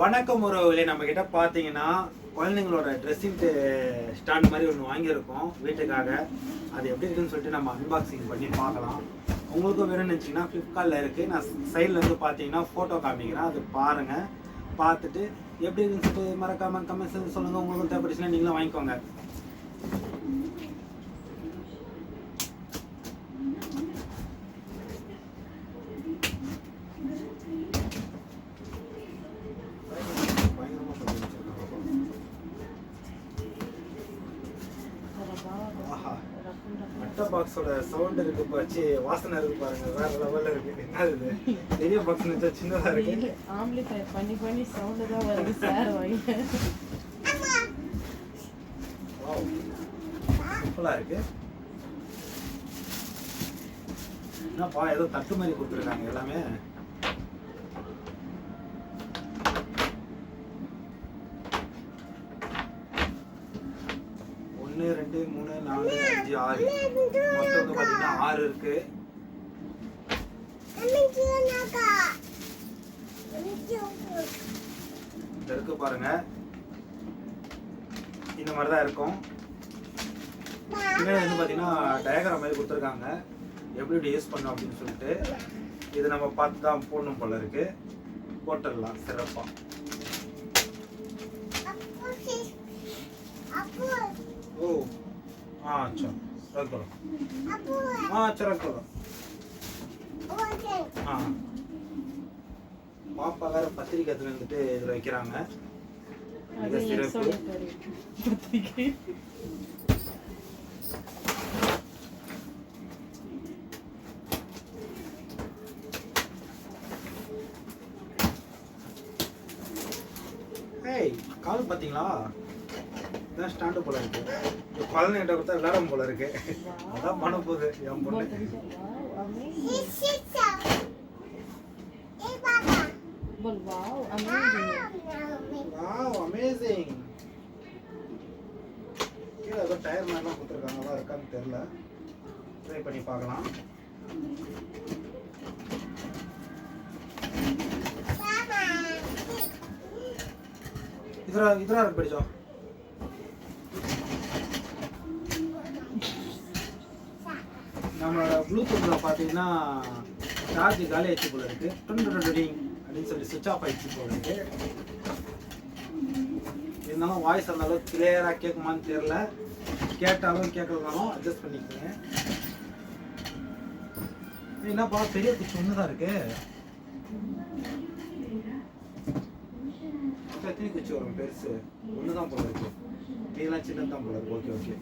வணக்கம் உறவுகளே நம்ம கிட்ட பார்த்தீங்கன்னா குழந்தைங்களோட ட்ரெஸ்ஸிங் ஸ்டாண்ட் மாதிரி ஒன்று வாங்கியிருக்கோம் வீட்டுக்காக. அது எப்படி இருக்குன்னு சொல்லிட்டு நம்ம அன்பாக்சிங் பண்ணி பார்க்கலாம். உங்களுக்கும் வேணும்னு நினச்சிங்கன்னா ஃப்ளிப்கார்ட்டில் இருக்குது நான் சைடில் வந்து பார்த்தீங்கன்னா ஃபோட்டோ காமிக்கிறேன். அது பாருங்கள் பார்த்துட்டு எப்படி இருக்குன்னு சொல்லிட்டு மறக்காம கமெண்ட்ஸ் சொல்லுங்கள் உங்களுக்கு தேவைப்படுச்சுன்னா நீங்களும் வாங்கிக்கோங்க. பாக்ஸோட சவுண்ட் இருக்கு பாச்சு. வாசனை இருக்கு பாருங்க. வேற லெவல்ல இருக்கு. என்னது இது? பெரிய பாக்ஸ் நினைச்சா சின்னதா இருக்கு. ஆம்பிளிஃபை பண்ணி பண்ணி சவுண்டு தான் வருது சார் வாங்க வாவ் இருக்கு. என்னப்பா ஏதோ தட்டு மாதிரி கொடுத்துருக்காங்க எல்லாமே ஒன்று ரெண்டு மூணு நாலு அஞ்சு ஆறு. மொத்தம் பார்த்தீங்கன்னா ஆறு இருக்கு. இருக்கு பாருங்க. இந்த மாதிரி தான் இருக்கும். பின்னாடி வந்து பார்த்தீங்கன்னா டயக்ராம் மாதிரி கொடுத்துருக்காங்க. எப்படி இப்படி யூஸ் பண்ணோம் அப்படின்னு சொல்லிட்டு. இது நம்ம பார்த்து தான் போடணும் போல இருக்கு. போட்டுடலாம் சிறப்பாக ஓ. আচ্ছা রাখ করো আচ্ছা রাখ করো பாப்பா வேற பத்திரிக்கை எடுத்துட்டு வந்துட்டு இதில் வைக்கிறாங்க. ஏய் கால் பார்த்தீங்களா இதான் ஸ்டாண்டு போல இருக்கு. குழந்தை கிட்ட கொடுத்தா விளாடும் போல இருக்கு. அதான் பண்ண போகுது என் பொண்ணு. Wow, amazing. கீழே ஏதோ டயர் மாதிரிலாம் கொடுத்துருக்காங்களா இருக்கான்னு தெரில ட்ரை பண்ணி பார்க்கலாம். இதரா இதரா இருக்கு படிச்சோம் நம்மளோட ப்ளூடூத்தில் பார்த்தீங்கன்னா சார்ஜ் காலி ஆயிடுச்சு போல இருக்கு. அப்படின்னு சொல்லி சுவிச் ஆஃப் ஆயிடுச்சு போல இருக்கு. இருந்தாலும் வாய்ஸ் அந்த அளவுக்கு கிளியராக கேட்குமான்னு தெரியல. கேட்டாலும் கேட்கலனாலும் அட்ஜஸ்ட் பண்ணிக்கோங்க. என்னப்பா பெரிய குச்சி ஒன்று தான் இருக்கு எத்தனை குச்சி வரும் பெருசு? ஒன்று தான் போல இருக்கு. இதெல்லாம் சின்னது தான் போல இருக்கு. ஓகே ஓகே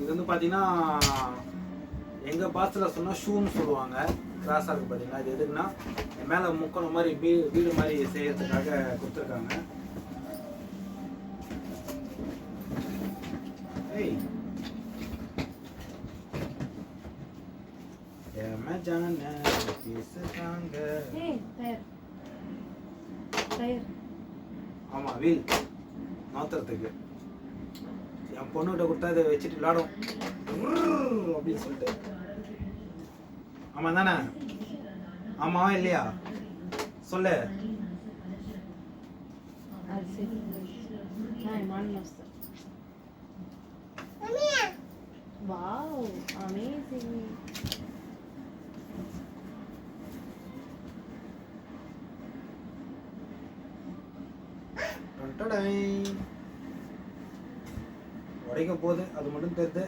இது வந்து பார்த்தீங்கன்னா எங்கள் பாசத்தில் சொன்னால் ஷூன்னு சொல்லுவாங்க. கிராஸாக இருக்குது பார்த்தீங்கன்னா இது எதுக்குன்னா மேலே முக்கணும் மாதிரி வீடு வீடு மாதிரி செய்யறதுக்காக கொடுத்துருக்காங்க. ஆமா வீல். மாத்துறதுக்கு. என் பொண்ணுகிட்ட கொடுத்தா இதை வச்சுட்டு விளாடும். அப்படின்னு சொல்லிட்டு. ஆமாம் தானே? ஆமாவா இல்லையா? சொல்லு. அது சரி. हाय உடைக்கும் போது அது மட்டும் தெரிது.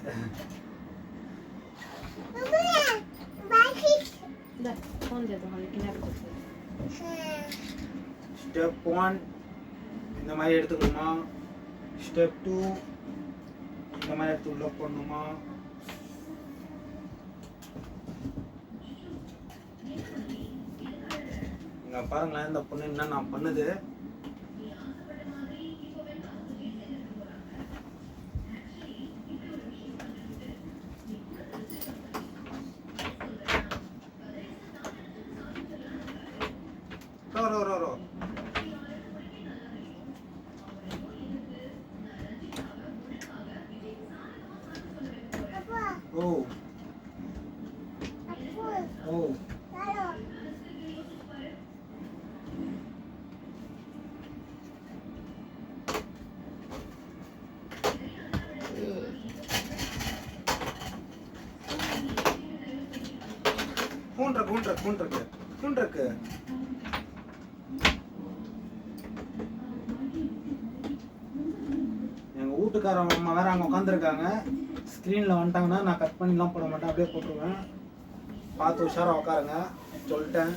ஸ்டெப் ஒன் இந்த மாதிரி எடுத்துக்கணுமா? ஸ்டெப் டூ இந்த மாதிரி எடுத்து உள்ள பண்ணுமா இங்கே பாருங்களேன் இந்த பொண்ணு என்ன நான் பண்ணுது. ஓ. ஓ. கூன் இருக்கு கூன் இருக்கு கூன் இருக்கு எங்க வீட்டுக்காரன் அம்மா வேற அங்க உட்காந்துருக்காங்க ஸ்க்ரீனில் வந்துட்டாங்கன்னா நான் கட் பண்ணிலாம் போட மாட்டேன். அப்படியே போட்டுருவேன். பார்த்து உஷாராக உட்காருங்க சொல்லிட்டேன்.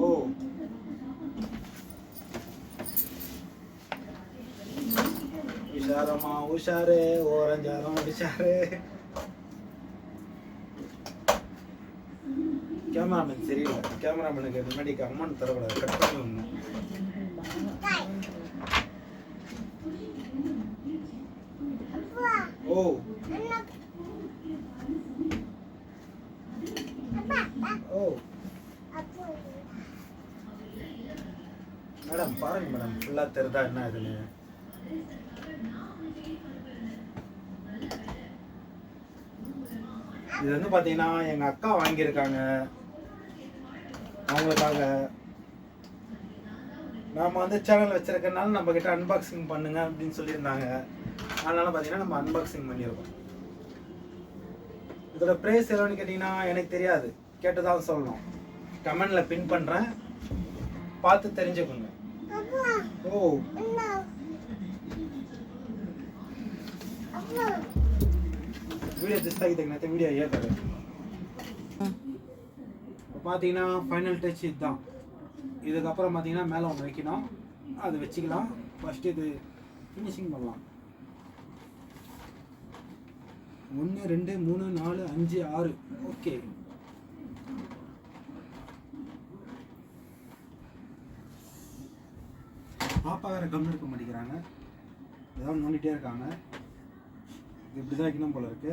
ஓ. உஷாரமா உஷாரு ஓரஞ்சாரம் உஷாரு. கேமராமேன் சரியில்லை. கேமராமேனுக்கு முன்னாடி அம்மன் தரக்கூடாது. கட் பண்ணி விடணும் ஓ ஓ மேடம் பாருங்க மேடம் ஃபுல்லாக தெரிதா என்ன இதுன்னு? இது வந்து பார்த்தீங்கன்னா எங்கள் அக்கா வாங்கியிருக்காங்க. அவங்களுக்காக. நாம வந்து சேனல் வச்சிருக்கனால நம்ம அன்பாக்சிங் பண்ணுங்க அப்படின்னு சொல்லியிருந்தாங்க. அதனால பார்த்தீங்கன்னா நம்ம அன்பாக்சிங் பண்ணியிருக்கோம். இதோட ப்ரைஸ் எவ்வளோன்னு கேட்டிங்கன்னா எனக்கு தெரியாது. கேட்டு தான் சொல்லணும் கமெண்டில் பின் பண்ணுறேன் பார்த்து தெரிஞ்சுக்கோங்க. ஓ வீடியೋ ಜಸ್ಟ್ ಆಗಿದೆ ಮತ್ತೆ ವಿಡಿಯೋ ಹೇಳ್ತಾರೆ பார்த்தீங்கன்னா ஃபைனல் டச் இதுதான் இதுக்கப்புறம் பார்த்தீங்கன்னா மேலே ஒன்று வைக்கணும் அது வச்சுக்கலாம் ஃபஸ்ட்டு இது ஃபினிஷிங் பண்ணலாம் ஒன்று ரெண்டு மூணு நாலு அஞ்சு ஆறு ஓகே பாப்பா வேறு கம்மி இருக்க மாட்டேங்கிறாங்க ஏதாவது நோண்டிகிட்டே இருக்காங்க. இது இப்படி தான் வைக்கணும் போல இருக்கு.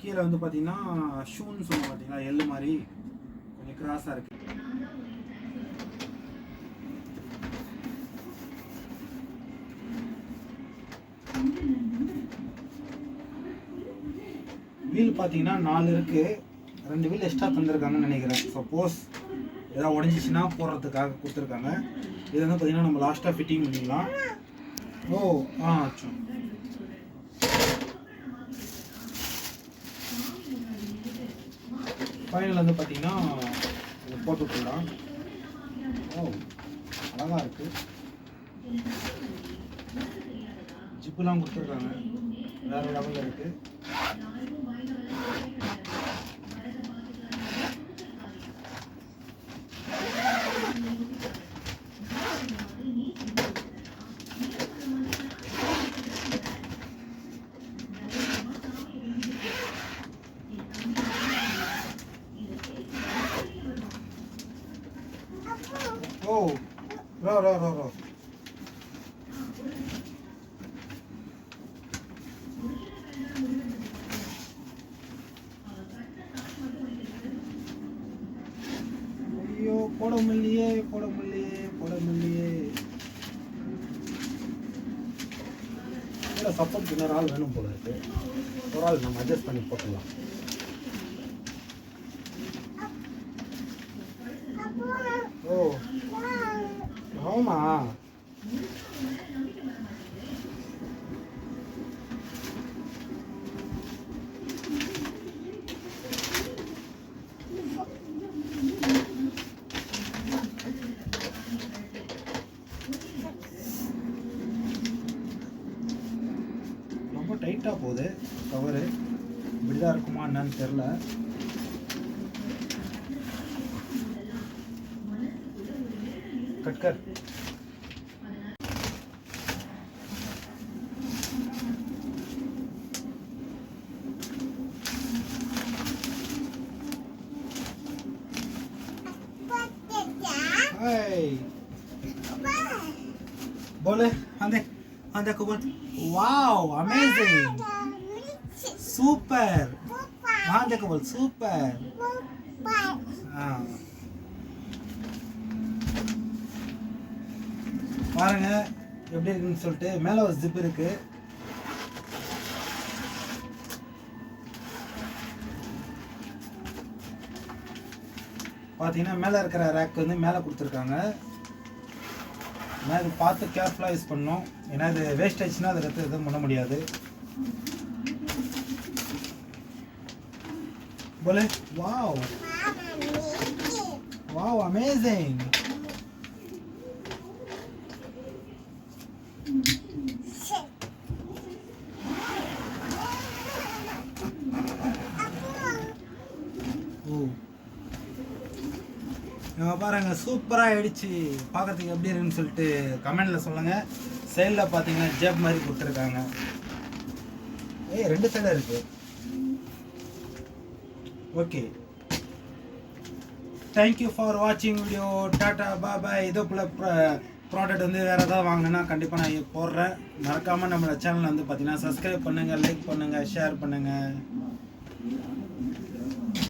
கீழே வந்து பார்த்தீங்கன்னா ஷூன்னு சொல்லுவோம் பார்த்தீங்களா எள்ளு மாதிரி. கொஞ்சம் கிராஸாக இருக்கு. வீல் பார்த்தீங்கன்னா நாலு இருக்கு. ரெண்டு வீல் எக்ஸ்ட்ரா தந்திருக்காங்கன்னு நினைக்கிறேன். சப்போஸ் ஏதாவது உடஞ்சிச்சின்னா போடுறதுக்காக கொடுத்துருக்காங்க. இது வந்து பார்த்தீங்கன்னா நம்ம லாஸ்ட்டாக ஃபிட்டிங் பண்ணிக்கலாம் ஓ ஆ அச்சோ. ஃபைனல் வந்து பார்த்தீங்கன்னா இது போட்டு விட்டுலாம் ஓ அழகாக இருக்குது ஜிப்புலாம் கொடுத்துருக்காங்க. வேறு லெவலில் இருக்குது Oh, no, no, no, no. ஐயோ போட முடியலையே போட முடியலையே போட முடியலையே சப்போர்ட் இன்னொரு ஆள் வேணும் போல இருக்கு. ஒரு ஆள் நம்ம அட்ஜஸ்ட் பண்ணி போட்டுடலாம் ஓ ஆமா ரொம்ப டைட்டாக போகுது கவரு இப்படிதான் இருக்குமா என்னன்னு தெரில कट कर બોલે આંદે આંદે કોબલ વાવ અમેઝિંગ સુપર આંદે કોબલ સુપર હા பாருங்க எப்படி இருக்குன்னு சொல்லிட்டு மேலே ஒரு ஜிப் இருக்கு. பார்த்தீங்கன்னா மேலே இருக்கிற ரேக் வந்து மேலே கொடுத்துருக்காங்க. ஏன்னா இது பார்த்து கேர்ஃபுல்லாக யூஸ் பண்ணணும். ஏன்னா இது வேஸ்ட் வேஸ்டேஜ்னால் அதை எடுத்து எதுவும் பண்ண முடியாது. போலே. வாவ் வாவ் அமேசிங் இவங்க சூப்பராக ஆயிடுச்சு. பார்க்கறதுக்கு எப்படி இருக்குன்னு சொல்லிட்டு கமெண்டில் சொல்லுங்கள் சைடில் பார்த்தீங்கன்னா ஜேப் மாதிரி கொடுத்துருக்காங்க. ஏய் ரெண்டு சைடாக இருக்கு. ஓகே. தேங்க்யூ ஃபார் வாட்சிங் வீடியோ டாட்டா பாபாய் இதோ போல் ப்ராடக்ட் வந்து வேறு ஏதாவது வாங்கினா கண்டிப்பாக நான் போடுறேன். மறக்காமல் நம்மளோட சேனல் வந்து பார்த்தீங்கன்னா சப்ஸ்கிரைப் பண்ணுங்கள் லைக் பண்ணுங்கள் ஷேர் பண்ணுங்கள்